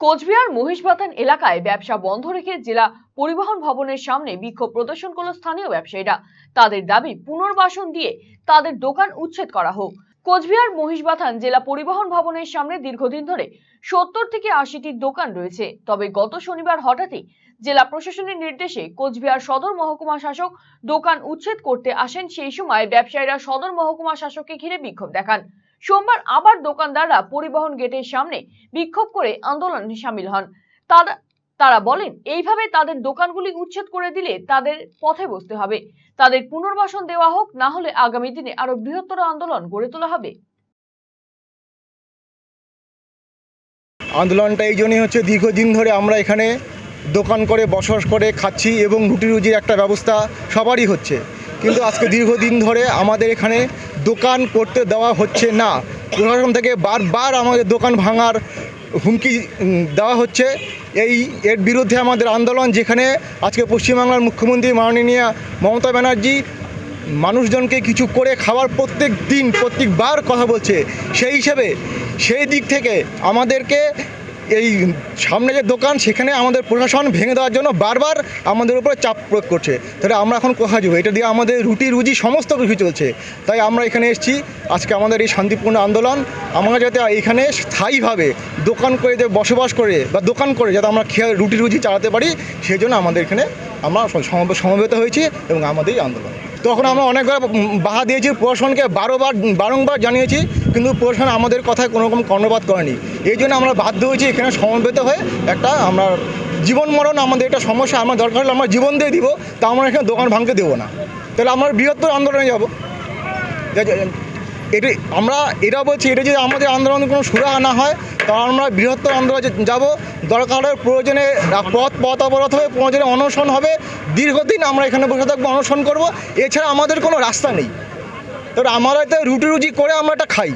কোচবিহার মহিষবাথান এলাকায় ব্যবসা বন্ধ রেখে জেলা পরিবহন ভবনের সামনে বিক্ষোভ প্রদর্শন করল স্থানীয় ব্যবসায়ীরা। তাদের দাবি, পুনর্বাসন দিয়ে তাদের দোকান উচ্ছেদ করা হোক। কোচবিহার মহিষবাথান জেলা পরিবহন ভবনের সামনে দীর্ঘদিন ধরে সত্তর থেকে আশিটি দোকান রয়েছে। তবে গত শনিবার হঠাৎই জেলা প্রশাসনের নির্দেশে কোচবিহার সদর মহকুমা শাসক দোকান উচ্ছেদ করতে আসেন। সেই সময় ব্যবসায়ীরা সদর মহকুমা শাসককে ঘিরে বিক্ষোভ দেখান। সোমবার আবার দোকানদাররা পরিবহন গেটের সামনে বিক্ষোভ করে আন্দোলনে সামিল হন। তারা তারা বলেন, এইভাবে তাদের দোকানগুলি উচ্ছেদ করে দিলে তাদের পথে বসতে হবে। তাদের পুনর্বাসন দেওয়া হোক, না হলে আগামী দিনে আরও বৃহত্তর আন্দোলন গড়ে তোলা হবে। আন্দোলনটা এই জন্যই হচ্ছে, দীর্ঘদিন ধরে আমরা এখানে দোকান করে, বসবাস করে খাচ্ছি এবং রুটি রুজির একটা ব্যবস্থা সবারই হচ্ছে। কিন্তু আজকে দীর্ঘদিন ধরে আমাদের এখানে দোকান করতে দেওয়া হচ্ছে না। প্রশাসন থেকে বারবার আমাদের দোকান ভাঙার হুমকি দেওয়া হচ্ছে। এই, এর বিরুদ্ধে আমাদের আন্দোলন যেখানে আজকে পশ্চিমবাংলার মুখ্যমন্ত্রী মাননীয় মমতা ব্যানার্জি মানুষজনকে কিছু করে খাওয়ার প্রত্যেক দিন, প্রত্যেকবার কথা বলছে। সেই হিসেবে সেই দিক থেকে আমাদেরকে এই সামনে যে দোকান, সেখানে আমাদের প্রশাসন ভেঙে দেওয়ার জন্য বারবার আমাদের উপরে চাপ প্রয়োগ করছে। তাহলে আমরা এখন কোথায় যাব? এটা দিয়ে আমাদের রুটি, রুজি, সমস্ত কিছু চলছে। তাই আমরা এখানে এসেছি। আজকে আমাদের এই শান্তিপূর্ণ আন্দোলন, আমরা যাতে এখানে স্থায়ীভাবে দোকান করে যে বসবাস করে বা দোকান করে যাতে আমরা খেয়ে রুটি, রুজি চালাতে পারি, সেই জন্য আমাদের এখানে আমরা সমবেত হয়েছি এবং আমাদের এই আন্দোলন। তখন আমরা অনেকবার বাহা দিয়েছি, প্রশাসনকে বারোবার, বারংবার জানিয়েছি, কিন্তু প্রশাসন আমাদের কথায় কোনো রকম কর্ণপাত করেনি। এই জন্য আমরা বাধ্য হয়েছি এখানে সমবেত হয়ে একটা আমরা জীবন মরণ আমাদের একটা সমস্যা, আমার দরকার হলে আমরা জীবন দিয়ে দিব, তা আমরা এখানে দোকান ভাঙতে দেবো না। তাহলে আমরা বৃহত্তর আন্দোলনে যাব। এটা আমরা এটা বলছি, এটা যদি আমাদের আন্দোলনে কোনো সুরাহা না হয়, তাহলে আমরা বৃহত্তর আন্দোলনে যাব। দরকার হলে প্রয়োজনে পথ পথ অবরোধ হবে প্রয়োজনে অনশন হবে। দীর্ঘদিন আমরা এখানে বসে থাকব, অনশন করব। এছাড়া আমাদের কোনো রাস্তা নেই। তো আমরা তো রুটি রুজি করে আমরা এটা খাই।